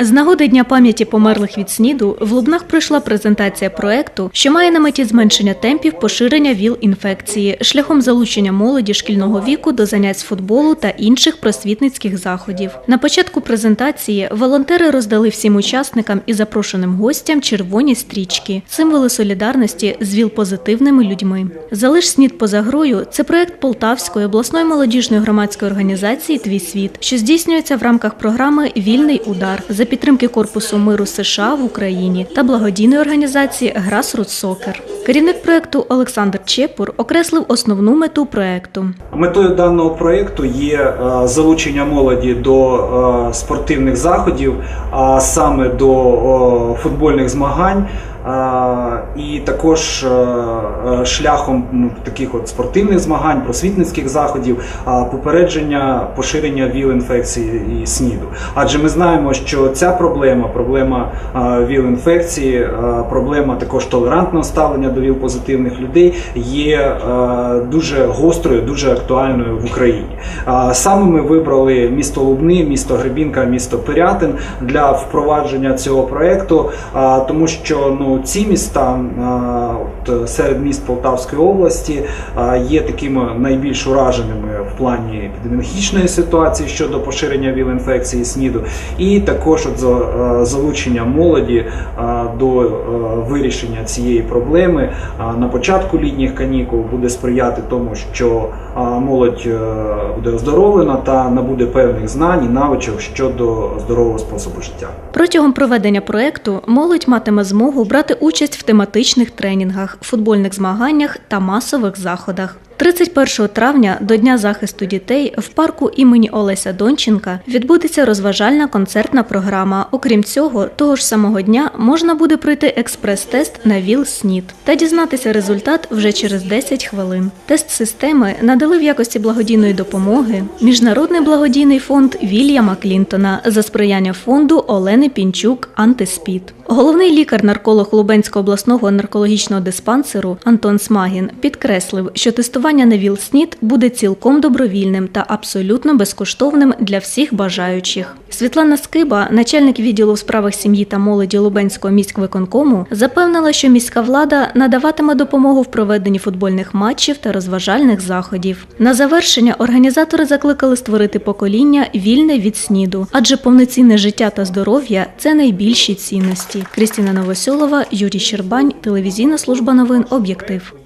З нагоди Дня пам'яті померлих від СНІДу в Лубнах пройшла презентація проекту, що має на меті зменшення темпів поширення ВІЛ-інфекції шляхом залучення молоді шкільного віку до занять з футболу та інших просвітницьких заходів. На початку презентації волонтери роздали всім учасникам і запрошеним гостям червоні стрічки, символи солідарності з ВІЛ-позитивними людьми. Залиш СНІД поза грою це проект Полтавської обласної молодіжної громадської організації Твій світ, що здійснюється в рамках програми Вільний удар підтримки Корпусу миру США в Україні та благодійної організації Grassroots Soccer. Керівник проекту Олександр Чепур окреслив основну мету проекту. Метою даного проєкту є е, залучення молоді до е, спортивних заходів, а саме до футбольних змагань. І також е, е, шляхом м, таких от спортивних змагань, просвітницьких заходів, попередження поширення ВІЛ-інфекції і СНІДу. Адже ми знаємо, що ця проблема, проблема ВІЛ-інфекції, проблема також толерантного ставлення до ВІЛ-позитивних людей є е, дуже гострою, дуже актуальною в Україні. Саме ми вибрали місто Лубни, місто Гребінка, місто Пирятин для впровадження цього проекту, тому що ну ці міста от, серед міст Полтавської області є такими найбільш ураженими в плані епідеміологічної ситуації щодо поширення ВІЛ-інфекції СНІДу, і також от за- залучення молоді до вирішення цієї проблеми на початку літніх канікул буде сприяти тому, що молодь е, буде оздоровлена та набуде певних знань і навичок щодо здорового способу життя. Протягом проведення проекту молодь матиме змогу брати участь в тематичних тренінгах, футбольних змаганнях та масових заходах. 31 травня до Дня захисту дітей в парку імені Олеся Донченка відбудеться розважальна концертна програма. Окрім цього, того ж самого дня можна буде пройти експрес-тест на ВІЛ-СНІД та дізнатися результат вже через 10 хвилин. Тест системи надали в якості благодійної допомоги Міжнародний благодійний фонд Вільяма Клінтона за сприяння фонду Олени Пінчук Антиспід. Головний лікар-нарколог Лубенського обласного наркологічного диспансеру Антон Смагін підкреслив, що тестування на ВІЛ-СНІД буде цілком добровільним та абсолютно безкоштовним для всіх бажаючих. Світлана Скиба, начальник відділу у справах сім'ї та молоді Лубенського міськвиконкому, запевнила, що міська влада надаватиме допомогу в проведенні футбольних матчів та розважальних заходів. На завершення організатори закликали створити покоління вільне від СНІДу, адже повноцінне життя та здоров'я це найбільші цінності. Крістіна Новосюлова, Юрій Щербань, телевізійна служба новин Об'єктив.